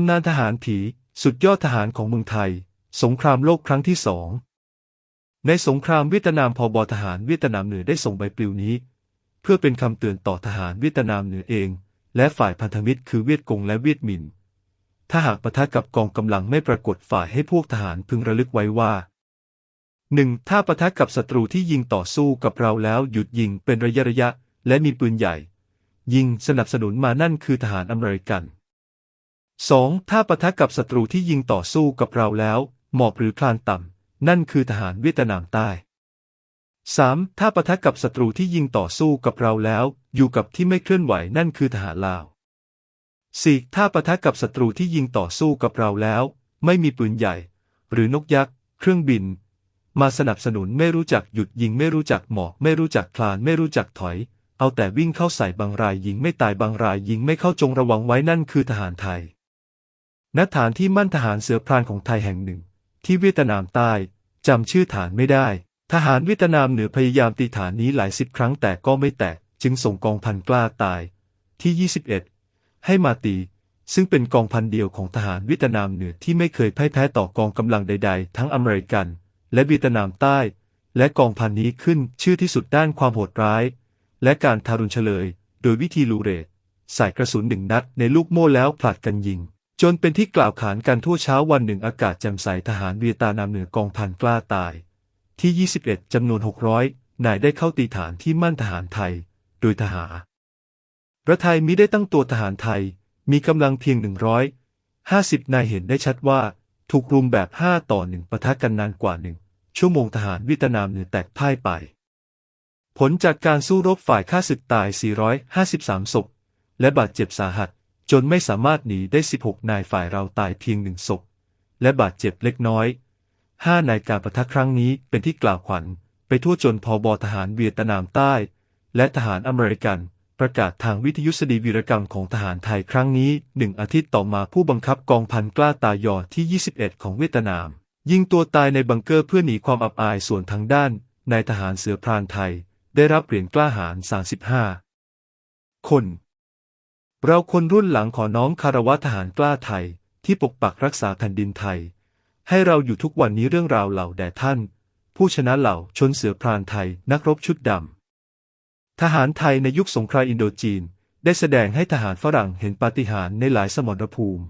ำนานทหารผี สุดยอดทหารของเมืองไทย สงครามโลกครั้งที่สอง ในสงครามเวียดนามพอบอทหารเวียดนามเหนือได้ส่งใบปลิวนี้ เพื่อเป็นคำเตือนต่อทหารเวียดนามเหนือเอง และฝ่ายพันธมิตรคือเวียดกงและเวียดมิน ถ้าหากปะทะกับกองกำลังไม่ปรากฏฝ่ายให้พวกทหารพึงระลึกไว้ว่าหนึ่งถ้าปะทะกับศัตรูที่ยิงต่อสู้กับเราแล้วหยุดยิงเป็นระยะระยะ และมีปืนใหญ่ ยิงสนับสนุนมานั่นคือทหารอเมริกัน 2. ถ้าปะทะกับศัตรูที่ยิงต่อสู้กับเราแล้ว หมอบหรือคลานต่ำ นั่นคือทหารเวียดนามใต้ 3. ถ้าปะทะกับศัตรูที่ยิงต่อสู้กับเราแล้ว อยู่กับที่ไม่เคลื่อนไหวนั่นคือทหารลาว 4. ถ้าปะทะกับศัตรูที่ยิงต่อสู้กับเราแล้ว ไม่มีปืนใหญ่ หรือนกยักษ์ เครื่องบิน มาสนับสนุนไม่รู้จักหยุดยิงไม่รู้จักหมอบไม่รู้จักคลานไม่รู้จักถอย เอาแต่วิ่งเข้าใส่บางรายยิงไม่ตายบางรายยิงไม่เข้าจงระวังไว้นั่นคือทหารไทย ณฐานที่มั่นทหารเสือพรานของไทยแห่งหนึ่ง ที่เวียดนามใต้จำชื่อฐานไม่ได้ ทหารเวียดนามเหนือพยายามตีฐานนี้หลายสิบครั้งแต่ก็ไม่แตก จึงส่งกองพันกล้าตาย ที่ 21 ให้มาตี ซึ่งเป็นกองพันเดียวของทหารเวียดนามเหนือที่ไม่เคยพ่ายแพ้ต่อกองกำลังใด ๆ ทั้งอเมริกัน และเวียดนามใต้ และกองพันนี้ขึ้นชื่อที่สุดด้านความโหดร้าย และการทารุณเฉลย โดยวิธีลูเรตใส่กระสุนหนึ่งนัดในลูกโม่แล้วผลัดกันยิง จนเป็นที่กล่าวขานกันทั่วเช้าวันหนึ่งอากาศแจ่มใสทหารเวียดนามเหนือกองพันกล้าตาย ที่ 21 จำนวน 600 นายได้เข้าตีฐานที่มั่นทหารไทย โดยทหารรัฐไทยมิได้ตั้งตัวทหารไทย มีกำลังเพียง 150 นายเห็นได้ชัดว่า ถูกรุมแบบ 5 ต่อหนึ่งปะทะกันนานกว่าหนึ่งชั่วโมงทหารเวียดนามเหนือแตกพ่ายไป ผลจากการสู้รบฝ่ายข้าศึกตาย 453 ศพ และบาดเจ็บสาหัส จนไม่สามารถหนีได้ 16 นายฝ่ายเราตายเพียงหนึ่งศพ และบาดเจ็บเล็กน้อยห้านายการประทะครั้งนี้เป็นที่กล่าวขวัญ ไปทั่วจนพอบอทหารเวียดนามใต้ และทหารอเมริกัน ประกาศทางวิทยุสดีวีรกรรมของทหารไทยครั้งนี้หนึ่งอาทิตย์ต่อมาผู้บังคับกองพันกล้าตายอที่ 21 ของเวียดนาม ยิงตัวตายในบังเกอร์เพื่อหนีความอับอายส่วนทางด้านนายทหารเสือพรานไทย ได้รับเหรียญกล้าหาญ35 คน เราคนรุ่นหลังขอน้องคารวะทหารกล้าไทย ที่ปกปักรักษาแผ่นดินไทย ให้เราอยู่ทุกวันนี้เรื่องราวเหล่าแด่ท่าน ผู้ชนะเหล่าชนเสือพรานไทยนักรบชุดดำทหารไทยในยุคสงครามอินโดจีน ได้แสดงให้ทหารฝรั่งเห็นปาฏิหาริย์ในหลายสมรภูมิ